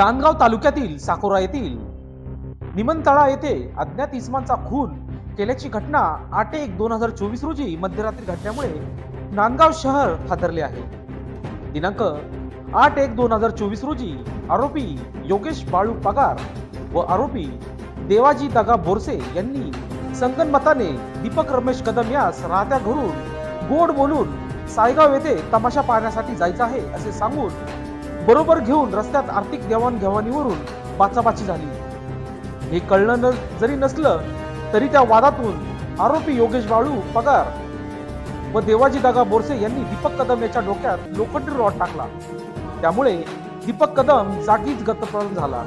नांदगाव तालुक्यातील साकोरा येथील निमंतळा येथे अज्ञात इसमांचा खून केल्याची घटना आठ एक दोन हजार चोवीस रोजी मध्यरात्री घडल्यामुळे नांदगाव शहर हादरले आहे. दिनांक आठ एक दोन हजार चोवीस रोजी आरोपी योगेश बाळू पगार व आरोपी देवाजी दगा बोरसे यांनी संगनमताने दीपक रमेश कदम यास राहत्या घरून गोड बोलून सायगाव येथे तमाशा पाहण्यासाठी जायचं आहे असे सांगून बरोबर घेऊन रस्त्यात आर्थिक देवाणघेवाणीवरून बाचाबाची झाली. हे कळलं न जरी नसलं तरी त्या वादातून आरोपी योगेश बाळू पगार व देवाजी दागा बोरसे यांनी दीपक कदम याच्या डोक्यात लोखंडी रॉड टाकला. त्यामुळे दीपक कदम जागीच गतप्रधान झाला.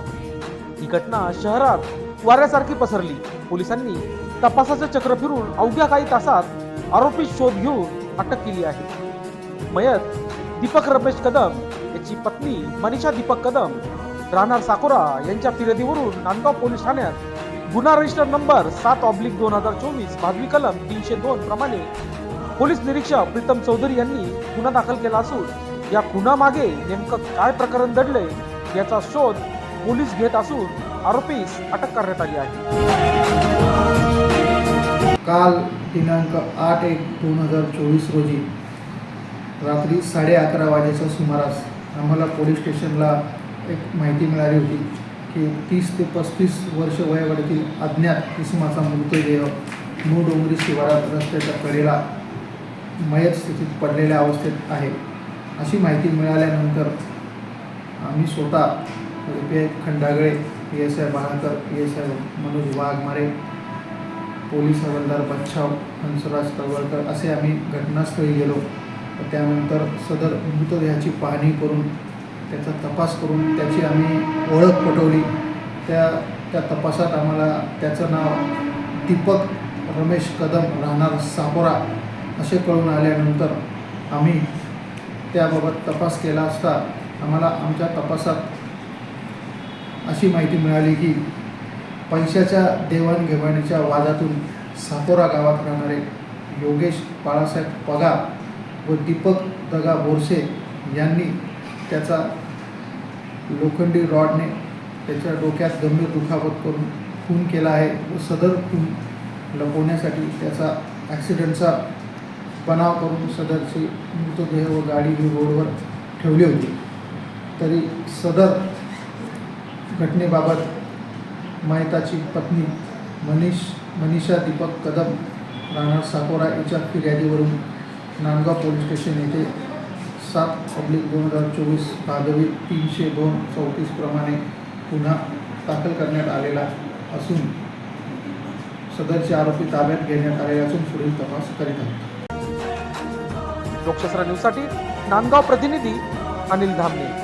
ही घटना शहरात वाऱ्यासारखी पसरली. पोलिसांनी तपासाचे चक्र फिरून अवघ्या काही तासात आरोपी शोध घेऊन अटक केली आहे. मयत दीपक रमेश कदम याची पत्नी मनीषा दीपक कदम राहणार साकोरा यांच्या फिर्यादीवरून नांदगाव पोलीस ठाण्यात. गुन्हा रजिस्टर नंबर सात ऑब्लिक दोन हजार चोवीस भादवी कलम तीनशे दोन प्रमाणे. पोलीस निरीक्षक प्रीतम चौधरी यांनी गुन्हा दाखल केला असून या खुनामागे नेमकं काय प्रकरण दडले याचा शोध पोलीस घेत असून आरोपीस अटक करण्यात आली आहे. काल दिनांक आठ एक दोन हजार चोवीस रोजी रात्री साडे अकरा वाजेच्या सुमारास आम्हाला पोलीस स्टेशनला एक माहिती मिळाली होती की तीस ते पस्तीस वर्ष वयोगटातील अज्ञात इसमाचा मृतदेह मूळ डोंगरी शिवारात रस्त्याच्या कडेला मयत स्थितीत पडलेल्या अवस्थेत आहे. अशी माहिती मिळाल्यानंतर आम्ही स्वतः P I Khandagale P S I Balakar P S I Manoj Waghmare police हवालदार बच्छाव हंसराज तळवळकर असे आम्ही घटनास्थळी गेलो. त्यानंतर सदर मृतदेहाची पाहणी करून त्याचा तपास करून त्याची आम्ही ओळख पटवली. त्या त्या तपासात आम्हाला त्याचं नाव दीपक रमेश कदम राहणार सापोरा असे कळून आल्यानंतर आम्ही त्याबाबत तपास केला असता आम्हाला आमच्या तपासात अशी माहिती मिळाली की पैशाच्या देवाणघेवाणीच्या वादातून सापोरा गावात राहणारे योगेश बाळासाहेब पगार व दीपक दगा बोरसे यांनी त्याचा लोखंडी रॉडने त्याच्या डोक्यात गंभीर दुखापत करून खून केला आहे व सदर खून लपवण्यासाठी त्याचा ॲक्सिडेंटचा बनाव करून सदरची मृतदेह व गाडी ही रोडवर ठेवली होती. तरी सदर घटनेबाबत मयताची पत्नी मनीष मनीषा दीपक कदम राहणार साकोरा याच्या फिर्यादीवरून नांदगाव पोलीस स्टेशन येथे सात पब्लिक दोन हजार चोवीस कादवी तीनशे दोन चौतीस प्रमाणे गुन्हा दाखल करण्यात आलेला असून सदरचे आरोपी ताब्यात घेण्यात आलेले असून पुढील तपास करीत आहेत. लोकशास्त्र न्यूजसाठी नांदगाव प्रतिनिधी अनिल धामणे.